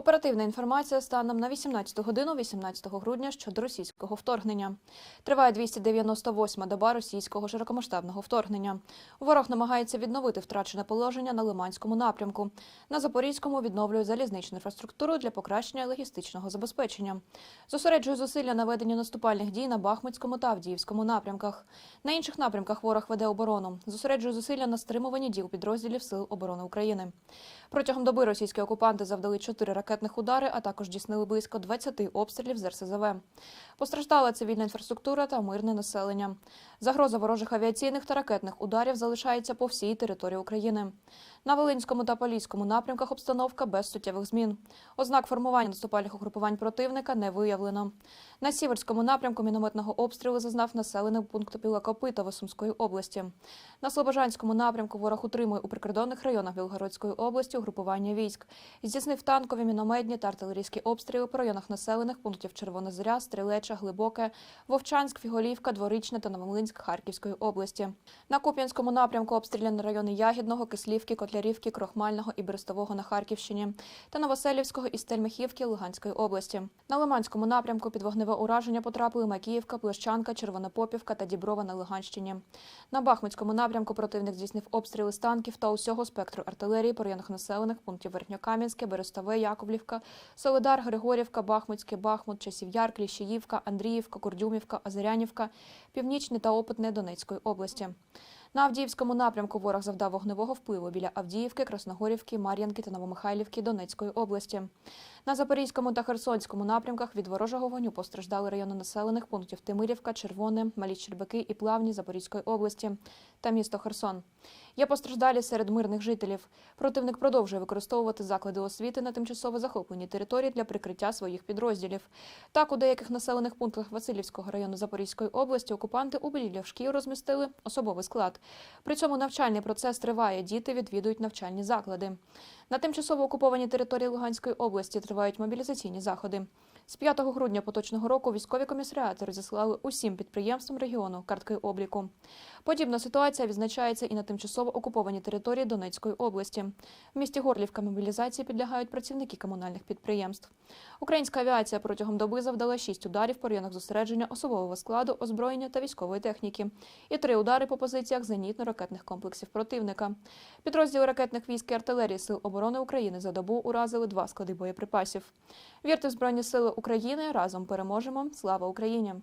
Оперативна інформація станом на 18 годину 18 грудня щодо російського вторгнення. Триває 298-ма доба російського широкомасштабного вторгнення. Ворог намагається відновити втрачене положення на Лиманському напрямку. На Запорізькому відновлює залізничну інфраструктуру для покращення логістичного забезпечення. Зосереджує зусилля на веденні наступальних дій на Бахмутському та Авдіївському напрямках. На інших напрямках ворог веде оборону. Зосереджує зусилля на стримуванні діл підрозділів Сил оборони України. Протягом доби російські окупанти завдали чотири ракетних удари, а також дійснили близько 20 обстрілів з РСЗВ. Постраждала цивільна інфраструктура та мирне населення. Загроза ворожих авіаційних та ракетних ударів залишається по всій території України. На Волинському та Поліському напрямках обстановка без суттєвих змін. Ознак формування наступальних угрупувань противника не виявлено. На Сіверському напрямку мінометного обстрілу зазнав населений пункт Білокопитово Сумської області. На Слобожанському напрямку ворог утримує у прикордонних районах Білгородської області угрупування військ. Здійснив танкові, мінометні та артилерійські обстріли по районах населених пунктів Червона Зоря, Стрілеча, Глибоке, Вовчанськ, Фіголівка, Дворічне та Новолинськ Харківської області. На Куп'янському напрямку обстріляні райони Ягідного, Кислівки, Котлярівки, Крохмального і Берестового на Харківщині та Новоселівського і Стельмихівки Луганської області. На Лиманському напрямку під вогневе ураження потрапили Макіївка, Плещанка, Червонопопівка та Діброва на Луганщині. На Бахмутському напрямку противник здійснив обстріли з танків та усього спектру артилерії по районах населених пунктів Верхньокам'янське, Берестове, Яковлівка, Солидар, Григорівка, Бахмутське, Бахмут, Часів'яр, Кліщіївка, Андріївка, Курдюмівка, Озерянівка, Північне та Опитне Донецької області. На Авдіївському напрямку ворог завдав вогневого впливу біля Авдіївки, Красногорівки, Мар'янки та Новомихайлівки Донецької області. На Запорізькому та Херсонському напрямках від ворожого вогню постраждали райони населених пунктів Тимирівка, Червоне, Малі Щербаки і Плавні Запорізької області та місто Херсон. Є постраждалі серед мирних жителів. Противник продовжує використовувати заклади освіти на тимчасово захопленій території для прикриття своїх підрозділів. Так, у деяких населених пунктах Васильівського району Запорізької області окупанти у будівлях шкіл розмістили особовий склад. При цьому навчальний процес триває. Діти відвідують навчальні заклади. На тимчасово окупованій території Луганської області тривають мобілізаційні заходи. З 5 грудня поточного року військові комісаріати розіслали усім підприємствам регіону картки обліку. Подібна ситуація відзначається і на тимчасово окупованій території Донецької області. В місті Горлівка мобілізації підлягають працівники комунальних підприємств. Українська авіація протягом доби завдала 6 ударів по районах зосередження особового складу, озброєння та військової техніки, і три удари по позиціях зенітно-ракетних комплексів противника. Підрозділи ракетних військ і артилерії Сил оборони України за добу уразили два склади боєприпасів. Вірте в Збройні Сили України разом переможемо. Слава Україні!